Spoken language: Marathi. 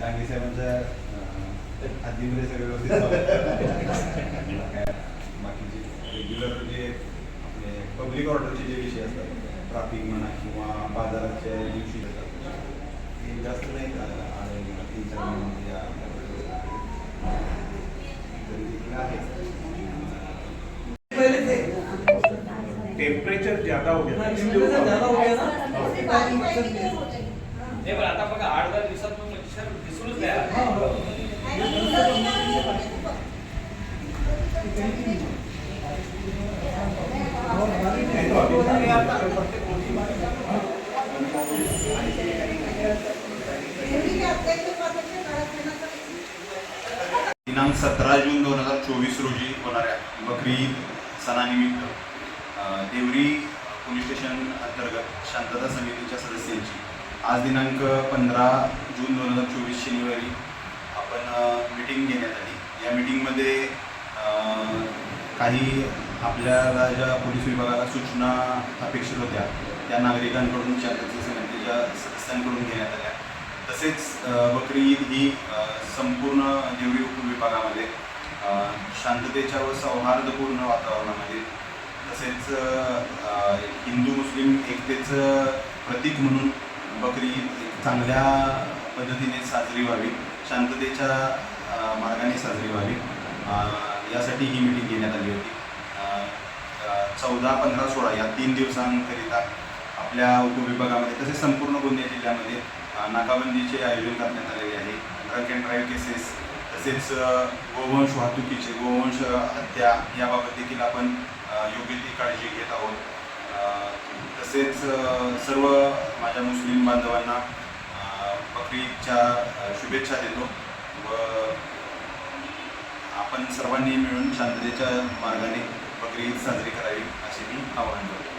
डांगे साहेबांच्या अं, हद्दीमध्ये सगळं व्यवस्थित बाकीचे रेग्युलर जे आपले पब्लिक ऑर्डरचे जे विषय असतात ट्रॅफिक म्हणा किंवा बाजाराच्या दिवशी येतात ते जास्त नाही आणि तीन चार महिन्यामध्ये टेम्परेचर ज्यादा हो गया. टेम्परेचर ज्यादा हो गया ना? पण आता बघा आठ दहा दिवसात दिनांक सतरा जून दोन हजार चोवीस रोजी होणाऱ्या बकरी सणानिमित्त देवरी पोलीस स्टेशन अंतर्गत शांतता समितीच्या सदस्यांची आज दिनांक पंधरा जून दोन हजार चोवीस शनिवारी आपण मिटिंग घेण्यात आली. या मिटिंगमध्ये काही आपल्याला ज्या पोलीस विभागाला सूचना अपेक्षित होत्या त्या नागरिकांकडून शांतता समितीच्या सदस्यांकडून घेण्यात आल्या. तसेच बकरी ईद ही संपूर्ण देवळी उपविभागामध्ये शांततेच्या व सौहार्दपूर्ण वातावरणामध्ये तसेच हिंदू मुस्लिम एकतेचं प्रतीक म्हणून बकरी चांगल्या पद्धतीने साजरी व्हावी शांततेच्या मार्गाने साजरी व्हावी. यासाठी ही मिटिंग घेण्यात आली होती. चौदा पंधरा सोळा या तीन दिवसांकरिता आपल्या उपविभागामध्ये तसेच संपूर्ण गोंदिया जिल्ह्यामध्ये नाकाबंदीचे आयोजन करण्यात आलेले आहे. ड्रग अँड ड्राईव्ह केसेस तसेच गोवंश वाहतुकीचे गोवंश हत्या याबाबत देखील आपण योग्य ती काळजी घेत आहोत. तसेच सर्व माझ्या मुस्लिम बांधवांना अ, बकरी शुभेच्छा देतो व आपण सर्वांनी मिळून शांततेच्या मार्गाने बकरी ईद साजरी करावी असे मी आवाहन करतो.